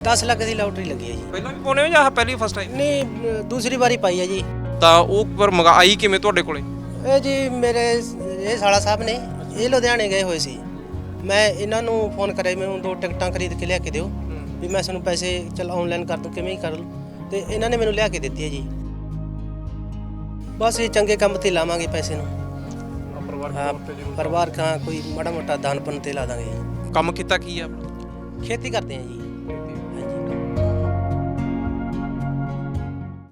10 ਲੱਖ ਦੀ lottery ਲੱਗੀ ਹੈ ਜੀ। ਪਹਿਲਾਂ ਵੀ ਪਾਉਣੇ ਹੋ ਜਾਂ ਆਹ ਪਹਿਲੀ ਫਸਟ ਟਾਈਮ ਨਹੀਂ ਅਮ, ਦੂਸਰੀ ਵਾਰੀ ਪਾਈ ਹੈ ਜੀ। ਤਾਂ ਉਹ ਪਰ ਮੰਗਾਈ ਕਿਵੇਂ ਤੁਹਾਡੇ ਕੋਲੇ? ਇਹ ਜੀ ਮੇਰੇ ਇਹ ਸਾਲਾ ਸਾਹਿਬ ਨੇ ਇਹ ਲੁਧਿਆਣੇ ਗਏ ਹੋਏ ਸੀ। ਮੈਂ ਇਹਨਾਂ ਨੂੰ ਫੋਨ ਕਰਿਆ ਮੈਨੂੰ ਦੋ ਟਿਕਟਾਂ ਖਰੀਦ ਕੇ ਲਿਆ ਕੇ ਦਿਓ। ਵੀ ਮੈਂ ਤੁਹਾਨੂੰ ਪੈਸੇ ਚਲ ਆਨਲਾਈਨ ਕਰ ਦੂੰ ਕਿਵੇਂ ਹੀ ਕਰ ਲੂੰ। ਤੇ ਇਹਨਾਂ ਨੇ ਮੈਨੂੰ ਲਿਆ ਕੇ ਦਿੱਤੀ ਹੈ ਜੀ। ਬਸ ਇਹ ਚੰਗੇ ਕੰਮ ਤੇ ਲਾਵਾਂਗੇ ਪੈਸੇ ਨੂੰ। ਪਰਿਵਾਰ ਹਾਂ ਪਰਿਵਾਰ ਕਾ ਕੋਈ ਮਾੜਾ ਮੋਟਾ ਦਾਨ ਪੁੰਨ ਤੇ ਲਾ ਦਾਂਗੇ। ਜੀ ਕੰਮ ਕੀਤਾ ਕੀ ਆ ਖੇਤੀ ਕਰਦੇ ਹਾਂ ਜੀ।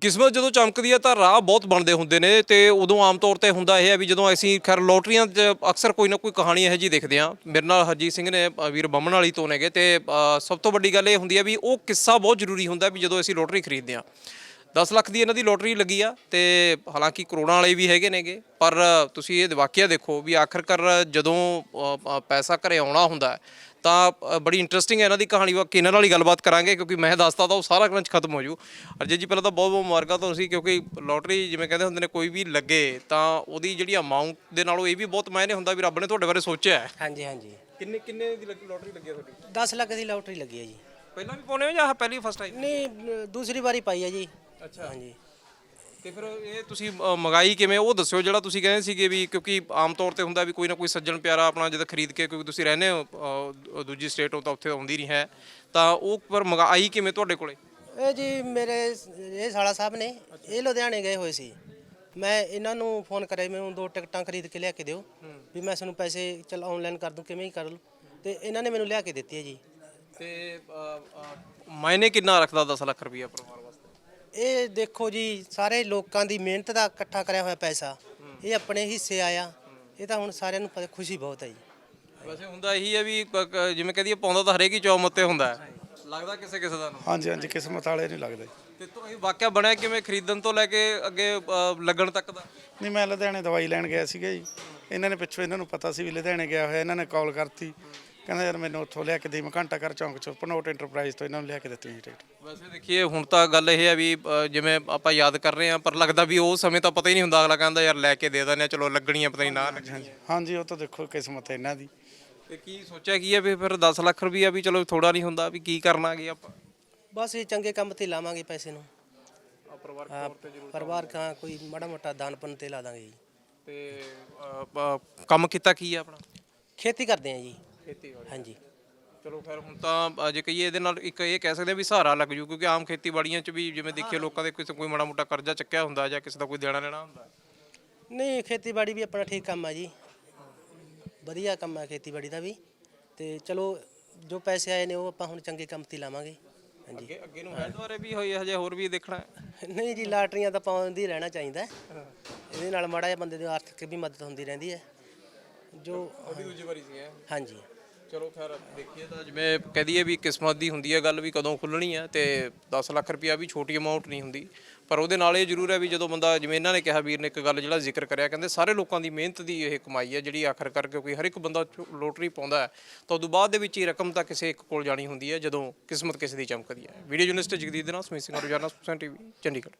ਕਿਸਮਤ ਜਦੋਂ ਚਮਕਦੀ ਹੈ ਤਾਂ ਰਾਹ ਬਹੁਤ ਬਣਦੇ ਹੁੰਦੇ ਨੇ ਤੇ ਉਦੋਂ ਆਮ ਤੌਰ ਤੇ ਹੁੰਦਾ ਇਹ ਹੈ ਵੀ ਜਦੋਂ ਅਸੀਂ ਖੈਰ ਲੋਟਰੀਆਂ 'ਚ ਅਕਸਰ ਕੋਈ ਨਾ ਕੋਈ ਕਹਾਣੀ ਇਹੋ ਜੀ ਦੇਖਦੇ ਆ। ਮੇਰੇ ਨਾਲ ਹਰਜੀਤ ਸਿੰਘ ਨੇ ਅ, ਵੀਰ ਬੰਮਣ ਵਾਲੀ ਤੋਂ ਨੇਗੇ ਤੇ ਅ, ਸਭ ਤੋਂ ਵੱਡੀ ਗੱਲ ਇਹ ਹੁੰਦੀ ਹੈ ਵੀ ਉਹ ਕਿੱਸਾ ਬਹੁਤ ਜ਼ਰੂਰੀ ਹੁੰਦਾ ਵੀ ਜਦੋਂ ਅਸੀਂ ਲੋਟਰੀ ਖਰੀਦਦੇ ਆ। 10 ਲੱਖ ਦੀ ਇਹਨਾਂ ਦੀ ਲੋਟਰੀ ਲੱਗੀ ਆ ਤੇ ਹਾਲਾਂਕਿ ਕਰੋੜਾਂ ਵਾਲੇ ਵੀ ਹੈਗੇ ਨੇਗੇ ਪਰ ਤੁਸੀਂ ਇਹ ਵਾਕਿਆ ਦੇਖੋ ਵੀ ਆਖਰਕਾਰ ਜਦੋਂ ਅ, ਅ, ਪੈਸਾ ਘਰੇ ਆਉਣਾ ਹੁੰਦਾ ਹੈ ਤਾਂ ਬੜੀ ਇੰਟਰਸਟਿੰਗ ਹੈ ਇਹਨਾਂ ਦੀ ਕਹਾਣੀ ਵਾਕਈ ਇਹਨਾਂ ਨਾਲ ਹੀ ਗੱਲਬਾਤ ਕਰਾਂਗੇ ਕਿਉਂਕਿ ਮੈਂ ਦੱਸਦਾ ਤਾਂ ਉਹ ਸਾਰਾ ਗ੍ਰੰਥ ਖਤਮ ਹੋ ਜੂ। ਅਰਜੇ ਜੀ ਪਹਿਲਾਂ ਤਾਂ ਬਹੁਤ ਬਹੁਤ ਮੁਬਾਰਕਾਂ ਤੁਹਾਨੂੰ ਸੀ ਕਿਉਂਕਿ ਲੋਟਰੀ ਜਿਵੇਂ ਕਹਿੰਦੇ ਹੁੰਦੇ ਨੇ ਕੋਈ ਵੀ ਲੱਗੇ ਤਾਂ ਉਹਦੀ ਜਿਹੜੀ ਅਮਾਉਂਟ ਦੇ ਨਾਲੋਂ ਇਹ ਵੀ ਬਹੁਤ ਮਾਇਨੇ ਹੁੰਦਾ ਵੀ ਰੱਬ ਨੇ ਤੁਹਾਡੇ ਬਾਰੇ ਸੋਚਿਆ ਹੈ। ਹਾਂਜੀ ਹਾਂਜੀ। ਕਿੰਨੇ ਕਿੰਨੇ ਦੀ ਲੋਟਰੀ ਲੱਗੀ ਤੁਹਾਡੀ? 10 ਲੱਖ ਦੀ ਲੋਟਰੀ ਲੱਗੀ ਹੈ ਜੀ। ਪਹਿਲਾਂ ਵੀ ਪਾਉਣੇ ਹੋ ਜਾਂ ਆਹ ਪਹਿਲੀ ਫਸਟ ਟਾਈਮ ਨਹੀਂ ਅਮ, ਦੂਸਰੀ ਵਾਰੀ ਪਾਈ ਹੈ ਜੀ। ਅੱਛਾ। ਹਾਂਜੀ। ਤੇ ਫਿਰ ਇਹ ਤੁਸੀਂ ਅ, ਮੰਗਾਈ ਕਿਵੇਂ? ਉਹ ਦੱਸਿਓ ਜਿਹੜਾ ਤੁਸੀਂ ਕਹਿੰਦੇ ਸੀਗੇ ਵੀ ਕਿਉਂਕਿ ਆਮ ਤੌਰ ਤੇ ਹੁੰਦਾ ਵੀ ਕੋਈ ਨਾ ਕੋਈ ਸੱਜਣ ਪਿਆਰਾ ਆਪਣਾ ਜਦੋਂ ਖਰੀਦ ਕੇ ਕਿਉਂਕਿ ਤੁਸੀਂ ਰਹਿੰਦੇ ਹੋ ਅ, ਦੂਜੀ ਸਟੇਟ ਹੋ ਤਾਂ ਉੱਥੇ ਆਉਂਦੀ ਨਹੀਂ ਹੈ। ਤਾਂ ਉਹ ਪਰ ਮੰਗਾਈ ਕਿਵੇਂ ਤੁਹਾਡੇ ਕੋਲੇ? ਇਹ ਜੀ ਮੇਰੇ ਇਹ ਸਾਲਾ ਸਾਹਿਬ ਨੇ ਇਹ ਲੁਧਿਆਣੇ ਗਏ ਹੋਏ ਸੀ। ਮੈਂ ਇਹਨਾਂ ਨੂੰ ਫੋਨ ਕਰਿਆ ਮੈਨੂੰ ਦੋ ਟਿਕਟਾਂ ਖਰੀਦ ਕੇ ਲਿਆ ਕੇ ਦਿਓ। ਵੀ ਮੈਂ ਤੁਹਾਨੂੰ ਪੈਸੇ ਚਲ ਆਨਲਾਈਨ ਕਰ ਦੂੰ ਕਿਵੇਂ ਹੀ ਕਰ ਲੂੰ ਤੇ ਇਹਨਾਂ ਨੇ ਮੈਨੂੰ ਲਿਆ ਕੇ ਦਿੱਤੀ ਹੈ ਜੀ। ਤੇ ਮਾਇਨੇ ਕਿੰਨਾ ਰੱਖਦਾ 10 ਲੱਖ ਰੁਪਈਆ ਪਰਿਵਾਰ ਵਾਸਤੇ ਇਹ ਦੇਖੋ ਜੀ ਸਾਰੇ ਲੋਕਾਂ ਦੀ ਮਿਹਨਤ ਦਾ ਇਕੱਠਾ ਕਰਿਆ ਹੋਇਆ ਪੈਸਾ। ਇਹ ਆਪਣੇ ਹਿੱਸੇ ਆਇਆ। ਇਹ ਤਾਂ ਹੁਣ ਸਾਰਿਆਂ ਨੂੰ ਪਤਾ ਖੁਸ਼ੀ ਬਹੁਤ ਹੈ ਜੀ। ਵੈਸੇ ਹੁੰਦਾ ਇਹੀ ਹੈ ਵੀ ਕ- ਜਿਵੇਂ ਕਹਦੀਏ ਪਾਉਂਦਾ ਤਾਂ ਹਰੇਕ ਹੀ ਚੌਮ ਉੱਤੇ ਹੁੰਦਾ ਹੈ। ਲੱਗਦਾ ਕਿਸੇ ਕਿਸੇ ਦਾ ਨੂੰ? ਹਾਂਜੀ ਹਾਂਜੀ ਕਿਸਮਤ ਵਾਲੇ ਨਹੀਂ ਲੱਗਦੇ। ਤੇ ਤੋਂ ਇਹ ਵਾਕਿਆ ਬਣਿਆ ਕਿਵੇਂ ਖਰੀਦਣ ਤੋਂ ਲੈ ਕੇ ਅੱਗੇ ਅ, ਲੱਗਣ ਤੱਕ ਦਾ? ਨਹੀਂ ਮੈਂ ਲੁਧਿਆਣੇ ਦਵਾਈ ਲੈਣ ਗਿਆ ਸੀਗਾ ਜੀ। ਇਹਨਾਂ ਨੇ ਪਿੱਛੋਂ ਇਹਨਾਂ ਨੂੰ ਪਤਾ ਸੀ ਵੀ ਲੁਧਿਆਣੇ ਗਿਆ ਹੋਇਆ ਇਹਨਾਂ ਨੇ ਕਾਲ ਕਰਤੀ। ਕਹਿੰਦਾ ਯਾਰ ਮੈਨੂੰ ਉੱਥੋਂ ਲਿਆ ਕੇ ਦੇ ਮੈਂ ਘੰਟਾ ਘਰ ਚੌਂਕ ਚੋਂ ਪਨੋਟ ਇੰਟਰਪ੍ਰਾਈਜ਼ ਤੋਂ ਇਹਨਾਂ ਨੂੰ ਲਿਆ ਕੇ ਦਿੱਤੀ ਟਿਕਟ ਵੈਸੇ ਦੇਖੀਏ ਹੁਣ ਤਾਂ ਗੱਲ ਇਹ ਹੈ ਵੀ ਅ, ਜਿਵੇਂ ਆਪਾਂ ਯਾਦ ਕਰ ਰਹੇ ਹਾਂ ਪਰ ਲੱਗਦਾ ਵੀ ਉਹ ਸਮੇਂ ਤਾਂ ਪਤਾ ਹੀ ਨਹੀਂ ਹੁੰਦਾ ਅਗਲਾ ਕਹਿੰਦਾ ਯਾਰ ਲੈ ਕੇ ਦੇ ਦਿੰਦੇ ਹਾਂ ਚਲੋ ਲੱਗਣੀਆਂ ਪਤਾ ਨਹੀਂ ਨਾ ਹਾਂਜੀ ਉਹ ਤਾਂ ਦੇਖੋ ਕਿਸਮਤ ਹੈ ਇਹਨਾਂ ਦੀ। ਤੇ ਕੀ ਸੋਚਿਆ ਕੀ ਹੈ ਵੀ ਫਿਰ 10 ਲੱਖ ਰੁਪਈਆ ਵੀ ਚਲੋ ਥੋੜਾ ਨਹੀਂ ਹੁੰਦਾ ਵੀ ਕੀ ਕਰਨਾ ਕੀ ਆਪਾਂ? ਬਸ ਇਹ ਚੰਗੇ ਕੰਮ ਤੇ ਲਾਵਾਂਗੇ ਪੈਸੇ ਨੂੰ। ਪਰਿਵਾਰ ਕਾ ਕੋਈ ਮਾੜਾ ਮੋਟਾ ਦਾਨ ਪੁੰਨ ਤੇ ਲਾ ਦਾਂਗੇ ਜੀ। ਤੇ ਅ, ਕੰਮ ਕੀਤਾ ਕੀ ਹੈ ਆਪਣਾ? ਖੇਤੀ ਕਰਦੇ ਹਾਂ ਜੀ। ਖੇਤੀਬਾੜੀ। ਹਾਂਜੀ। ਚਲੋ ਫਿਰ ਹੁਣ ਤਾਂ ਅ, ਜੇ ਕਹੀਏ ਇਹਦੇ ਨਾਲ ਇੱਕ ਇਹ ਕਹਿ ਸਕਦੇ ਹਾਂ ਵੀ ਸਹਾਰਾ ਲੱਗ ਜੂ ਕਿਉਂਕਿ ਆਮ ਖੇਤੀਬਾੜੀਆਂ 'ਚ ਵੀ ਜਿਵੇਂ ਦੇਖੀਏ ਲੋਕਾਂ ਦੇ ਕਿਸੇ ਕੋਈ ਮਾੜਾ ਮੋਟਾ ਕਰਜ਼ਾ ਚੱਕਿਆ ਹੁੰਦਾ ਜਾਂ ਕਿਸੇ ਦਾ ਕੋਈ ਦੇਣਾ ਲੈਣਾ ਹੁੰਦਾ। ਨਹੀਂ ਖੇਤੀਬਾੜੀ ਵੀ ਆਪਣਾ ਠੀਕ ਕੰਮ ਆ ਜੀ। ਵਧੀਆ ਕੰਮ ਆ ਖੇਤੀਬਾੜੀ ਦਾ ਵੀ। ਤੇ ਚਲੋ ਜੋ ਪੈਸੇ ਆਏ ਨੇ ਉਹ ਆਪਾਂ ਹੁਣ ਚੰਗੇ ਕੰਮ ਤੇ ਲਾਵਾਂਗੇ। ਹਾਂਜੀ। ਅੱਗੇ ਅੱਗੇ ਨੂੰ ਹੈ ਦੁਆਰੇ ਵੀ ਹੋਈ ਹਜੇ ਹੋਰ ਵੀ ਦੇਖਣਾ ਹੈ? ਨਹੀਂ ਜੀ ਲਾਟਰੀਆਂ ਤਾਂ ਪਾਉਂਦੀ ਰਹਿਣਾ ਚਾਹੀਦਾ ਹੈ। ਇਹਦੇ ਨਾਲ ਮਾੜਾ ਜਿਹਾ ਬੰਦੇ ਦੀ ਆਰਥਿਕ ਵੀ ਮਦਦ ਹੁੰਦੀ ਰਹਿੰਦੀ ਹੈ। ਜੋ ਉਹਦੀ ਦੂਜੀ ਵਾਰੀ ਸੀ ਹਾਂਜੀ। ਚਲੋ ਖੈਰ, ਦੇਖੀਏ ਤਾਂ ਜਿਵੇਂ ਕਹਿ ਦਈਏ ਵੀ ਕਿਸਮਤ ਦੀ ਹੁੰਦੀ ਹੈ ਗੱਲ ਵੀ ਕਦੋਂ ਖੁੱਲਣੀ ਹੈ ਤੇ 10 ਲੱਖ ਰੁਪਇਆ ਵੀ ਛੋਟੀ ਅਮਾਉਂਟ ਨਹੀਂ ਹੁੰਦੀ। ਪਰ ਉਹਦੇ ਨਾਲ ਇਹ ਜ਼ਰੂਰ ਹੈ ਵੀ ਜਦੋਂ ਬੰਦਾ, ਜਿਵੇਂ ਇਹਨਾਂ ਨੇ ਕਿਹਾ, ਵੀਰ ਨੇ ਇੱਕ ਗੱਲ ਜਿਹੜਾ ਜ਼ਿਕਰ ਕਰਿਆ, ਕਹਿੰਦੇ ਸਾਰੇ ਲੋਕਾਂ ਦੀ ਮਿਹਨਤ ਦੀ ਇਹ ਕਮਾਈ ਹੈ ਜਿਹੜੀ ਆਖਰ ਕਰਕੇ ਕੋਈ ਹਰ ਇੱਕ ਬੰਦਾ ਲੋਟਰੀ ਪਾਉਂਦਾ ਹੈ, ਤਾਂ ਉਦੋਂ ਬਾਅਦ ਦੇ ਵਿੱਚ ਹੀ ਰਕਮ ਤਾਂ ਕਿਸੇ ਇੱਕ ਕੋਲ ਜਾਣੀ ਹੁੰਦੀ ਹੈ ਜਦੋਂ ਕਿਸਮਤ ਕਿਸੇ ਦੀ ਚਮਕਦੀ ਹੈ। ਵੀਡੀਓ ਜਰਨਲਿਸਟ ਜਗਦੀਪ ਦੇ ਨਾਲ ਸਮੀਤ ਸਿੰਘ, ਰੋਜ਼ਾਨਾ ਸੁਪਸਨ ਟੀਵੀ, ਚੰਡੀਗੜ੍ਹ।